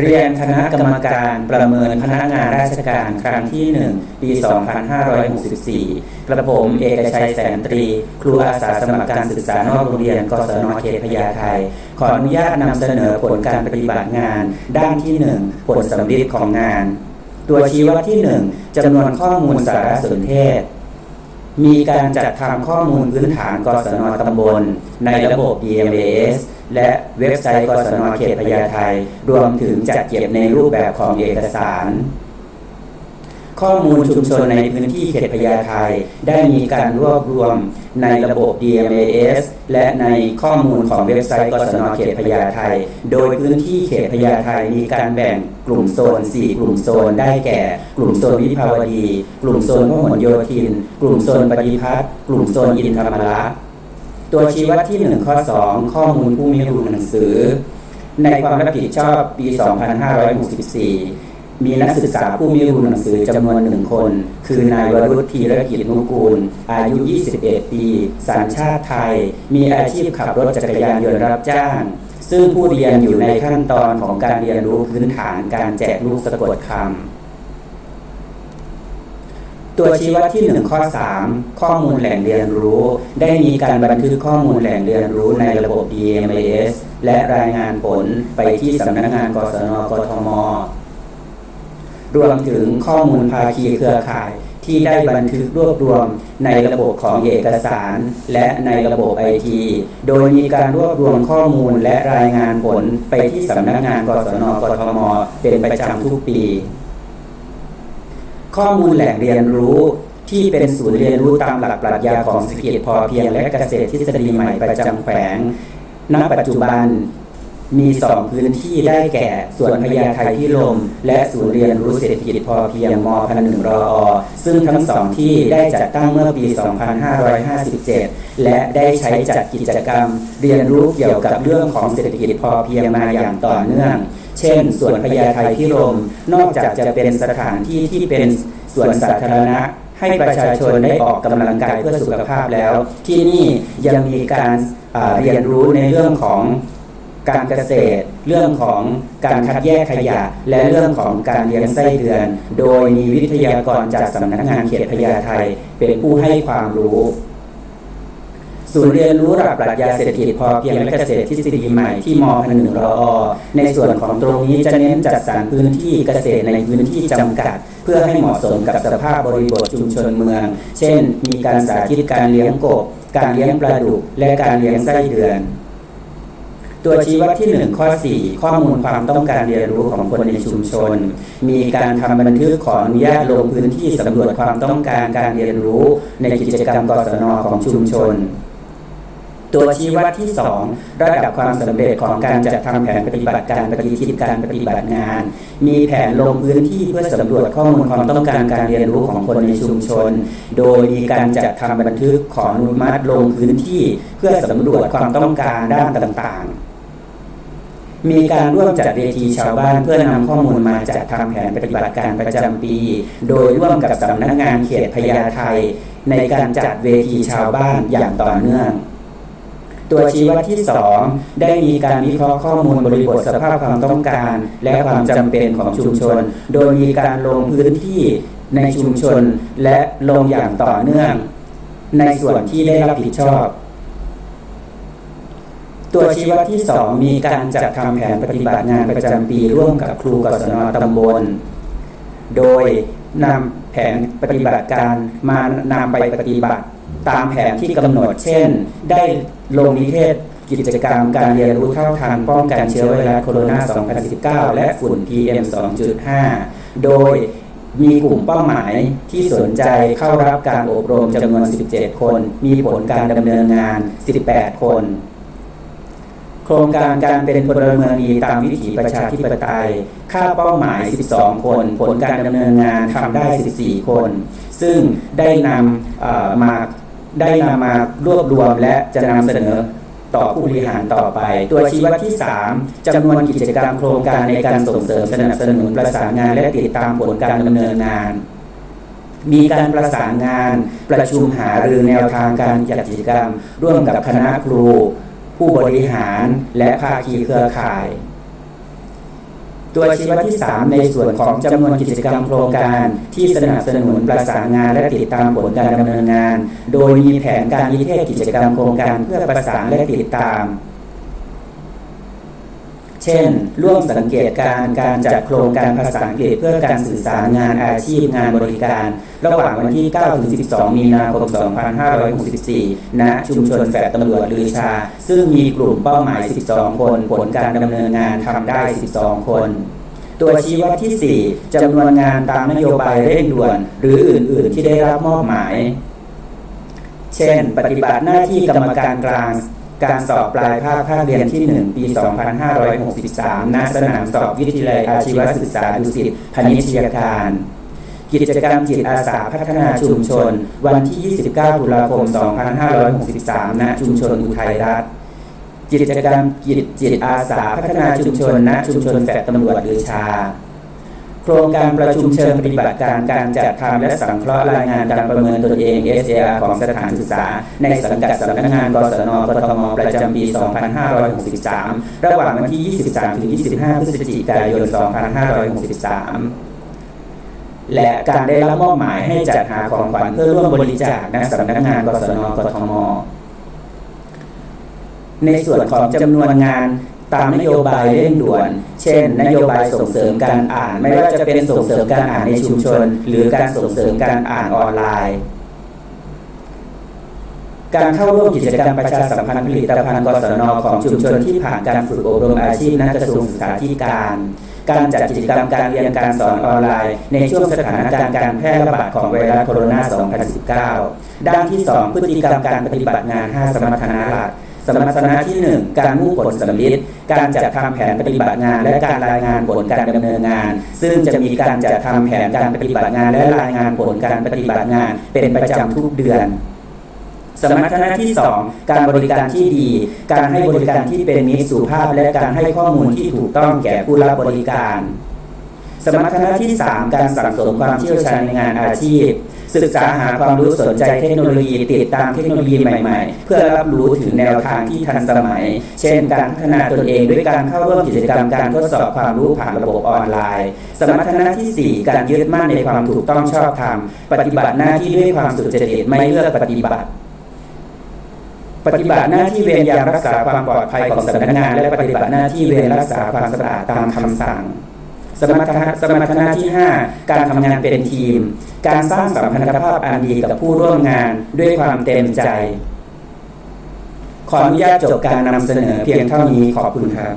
เรียนคณะกรรมการประเมินพนักงานราชการครั้งที่ 1 ปี 2564 กระผมเอกชัยแสนตรี ครูอาสาสมัครการศึกษานอกโรงเรียนกศนเขตพญาไทขออนุญาตนำเสนอผลการปฏิบัติงาน ด้านที่ 1 ผลสำลิดของงาน ตัวชี้วัดที่ 1จำนวนข้อมูลสารสนเทศ มีการจัดทำข้อมูลพื้นฐานกศนตำบล ในระบบ DMS และเว็บไซต์กศนเขตพญาไทรวมถึงจัดเก็บในรูปแบบของเอกสาร ข้อมูลชุมชนในพื้นที่เขตพญาไทได้มีการรวบรวมในระบบ DMAS และในข้อมูลของเว็บไซต์กศนเขตพญาไทโดยพื้นที่เขตพญาไทมีการแบ่งกลุ่มโซน 4 กลุ่มโซนได้แก่ กลุ่มโซนวิภาวดี กลุ่มโซนพหลโยธิน กลุ่มโซนปฏิพัฒน์กลุ่มโซนอินทรรมระ ตัวชี้วัดที่ 1 ข้อ 2 ข้อมูลผู้มีรูหนังสือ ในความรับผิดชอบปี 2564 มีนักศึกษาผู้มีรูหนังสือจำนวนหนึ่งคน คือนายวรุษธีรกิจนุกูล อายุ 21 ปี สัญชาติไทย มีอาชีพขับรถจักรยานยนต์รับจ้าง ซึ่งผู้เรียนอยู่ในขั้นตอนของการเรียนรู้พื้นฐานการแจกลูกสะกดคำ ตัวชี้วัดที่1ข้อ3 ข้อมูลแหล่งเรียนรู้ ได้มีการบันทึกข้อมูลแหล่งเรียนรู้ในระบบ DMS และรายงานผลไปที่สำนักงานกศนกทม รวมถึงข้อมูลภาคีเครือข่ายที่ได้บันทึกรวบรวมในระบบของเอกสาร และในระบบไอที โดยมีการรวบรวมข้อมูลและรายงานผลไปที่สำนักงานกศนกทม เป็นประจำทุกปี ข้อมูลแหล่งเรียนรู้ที่เป็นศูนย์เรียนรู้ตามหลักปรัชญาของเศรษฐกิจพอเพียงและเกษตรทฤษฎีใหม่ประจำแฝงณ ปัจจุบันมีสองพื้นที่ได้แก่ส่วนพญาไทพิลม และศูนย์เรียนรู้เศรษฐกิจพอเพียงมพันหนึ่งรออซึ่งทั้งสองที่ได้จัดตั้งเมื่อปี 2557 และได้ใช้จัดกิจกรรม เรียนรู้เกี่ยวกับเรื่องของเศรษฐกิจพอเพียงมาอย่างต่อเนื่อง เช่นสวนพญาไทพิรม นอกจากจะเป็นสถานที่ที่เป็นสวนสาธารณะให้ประชาชนได้ออกกำลังกายเพื่อสุขภาพแล้ว ที่นี่ยังมีการเรียนรู้ในเรื่องของการเกษตร เรื่องของการคัดแยกขยะ และเรื่องของการเลี้ยงไส้เดือน โดยมีวิทยากรจากสำนักงานเขตพญาไทเป็นผู้ให้ความรู้ ศูนย์เรียนรู้หลักปรัชญาเศรษฐกิจพอเพียงและเกษตรทฤษฎีใหม่ที่มพหนึ่งรออในส่วนของตรงนี้จะเน้นจัดสรรพื้นที่เกษตรในพื้นที่จำกัด เพื่อให้เหมาะสมกับสภาพบริบทชุมชนเมือง เช่น มีการสาธิตการเลี้ยงกบ การเลี้ยงปลาดุกและการเลี้ยงไส้เดือนตัวชี้วัดที่ 1 ข้อ 4 ข้อมูลความต้องการเรียนรู้ของคนในชุมชน มีการทำบันทึกขออนุญาตลงพื้นที่สำรวจความต้องการการเรียนรู้ในกิจกรรมกศนของชุมชน ตัวชี้วัดที่ 2 ระดับความสำเร็จของการจัดทำแผนปฏิบัติการปฏิทินการปฏิบัติงาน มีแผนลงพื้นที่เพื่อสำรวจข้อมูลความต้องการการเรียนรู้ของคนในชุมชน โดยมีการจัดทำบันทึกขออนุมัติลงพื้นที่ เพื่อสำรวจความต้องการด้านต่างๆมีการร่วมจัดเวทีชาวบ้านเพื่อนำข้อมูลมาจัดทำแผนปฏิบัติการประจำปี โดยร่วมกับสำนักงานเขตพญาไทในการจัดเวทีชาวบ้านอย่างต่อเนื่อง ตัวชี้วัดที่ 2 ได้มีการวิเคราะห์ข้อมูลบริบทสภาพความต้องการ และความจำเป็นของชุมชน โดยมีการลงพื้นที่ในชุมชนและลงอย่างต่อเนื่อง ในส่วนที่ได้รับผิดชอบ ตัวชี้วัดที่ 2 มีการจัดทำแผนปฏิบัติงานประจำปีร่วมกับครูกศนตำบล โดยนำแผนปฏิบัติการมานำไปปฏิบัติ ตามแผนที่กำหนด เช่น ได้ลงนิเทศกิจกรรมการเรียนรู้เท่าทันป้องกันเชื้อไวรัสโคโรนา 2019 และฝุ่น PM 2.5 โดยมีกลุ่มเป้าหมายที่สนใจเข้ารับการอบรมจำนวน 17 คน มีผลการดำเนินงาน 18 คน โครงการการเป็นพลเมืองดีตามวิถีประชาธิปไตย ค่าเป้าหมาย 12 คน ผลการดำเนินงานทำได้ 14 คน ซึ่งได้นำมา ได้นำมารวบรวมและจะนำเสนอต่อผู้บริหารต่อไป ตัวชี้วัดที่ 3จำนวนกิจกรรมโครงการในการส่งเสริมสนับสนุนประสานงาน และติดตามผลการดำเนินงาน มีการประสานงาน ประชุมหารือแนวทางการจัดกิจกรรม ร่วมกับคณะครู ผู้บริหารและภาคีเครือข่าย ตัวชี้วัดที่ 3 ในส่วนของจำนวนกิจกรรมโครงการ ที่สนับสนุนประสานงานและติดตามผลการดำเนินงาน โดยมีแผนการนิเทศกิจกรรมโครงการเพื่อประสานและติดตาม เช่น ร่วมสังเกตการณ์การจัดโครงการภาษาอังกฤษเพื่อการสื่อสารงานอาชีพงานบริการ ระหว่างวันที่ 9 ถึง 12 มีนาคม 2564 ณ ชุมชนแฝดตำรวจลือชา ซึ่งมีกลุ่มเป้าหมาย 12 คน ผลการดำเนินงานทำได้ 12 คนตัวชี้วัดที่ 4จำนวนงานตามนโยบายเร่งด่วน หรืออื่น ๆ ที่ได้รับมอบหมาย เช่น ปฏิบัติหน้าที่กรรมการกลาง การสอบปลายภาคภาคเรียนที่ 1 ปี 2563 ณ สนามสอบวิทยาลัยอาชีวศึกษาดุสิตพนิชยการกิจกรรมจิตอาสาพัฒนาชุมชน วันที่ 29 ตุลาคม 2563 ณ ชุมชนอุทัยรัฐกิจกรรมกิจจิตอาสาพัฒนาชุมชนณชุมชนแฟลตำรวจลือชา โครงการประชุมเชิงปฏิบัติการการจัดทำและสังเคราะห์รายงานการประเมินตนเอง SAR ของสถานศึกษา ในสังกัดสำนักงานกศนกทมประจำปี 2563 ระหว่างวันที่ 23 ถึง 25 พฤศจิกายน 2563และการได้รับมอบหมายให้จัดหาของขวัญเพื่อร่วมบริจาคณสำนักงานกศนกทม ในส่วนของจำนวนงานตามนโยบายเร่งด่วน เช่น นโยบายส่งเสริมการอ่าน ไม่ว่าจะเป็นส่งเสริมการอ่านในชุมชน หรือการส่งเสริมการอ่านออนไลน์ การเข้าร่วมกิจกรรมประชาสัมพันธ์ผลิตภัณฑ์กศนของชุมชนที่ผ่านการฝึกอบรมอาชีพนักกระทรวงศึกษาธิการ การจัดกิจกรรมการเรียนการสอนออนไลน์ ในช่วงสถานการณ์การแพร่ระบาดของไวรัสโคโรนา 2019 ด้านที่ 2 พฤติกรรมการปฏิบัติงาน 5 สมรรถนะหลัก สมรรถนะที่ 1 การมุ่งผลสำลิดการจัดทำแผนปฏิบัติงาน และการรายงานผลการดำเนินงาน ซึ่งจะมีการจัดทำแผนการปฏิบัติงาน และรายงานผลการปฏิบัติงาน เป็นประจำทุกเดือนสมรรถนะที่ 2 การบริการที่ดี การให้บริการที่เป็นมิตรสุภาพ และการให้ข้อมูลที่ถูกต้องแก่ผู้รับบริการ สมรรถนะที่ 3 การสั่งสมความเชี่ยวชาญในงานอาชีพ ศึกษาหาความรู้สนใจเทคโนโลยีติดตามเทคโนโลยีใหม่ๆ เพื่อรับรู้ถึงแนวทางที่ทันสมัย เช่น การพัฒนาตนเองด้วยการเข้าร่วมกิจกรรมการทดสอบความรู้ผ่านระบบออนไลน์ สมรรถนะที่ 4 การยึดมั่นในความถูกต้องชอบธรรมปฏิบัติหน้าที่ด้วยความสุจริตไม่เลือกปฏิบัติปฏิบัติหน้าที่เวรยามรักษาความปลอดภัยของสำนักงาน และปฏิบัติหน้าที่เวรรักษาความสะอาดตามคำสั่ง สมรรถนะสมรรถนะที่ 5 การทำงานเป็นทีม การสร้างสัมพันธภาพอันดีกับผู้ร่วมงานด้วยความเต็มใจ ขออนุญาตจบการนำเสนอเพียงเท่านี้ขอบคุณครับ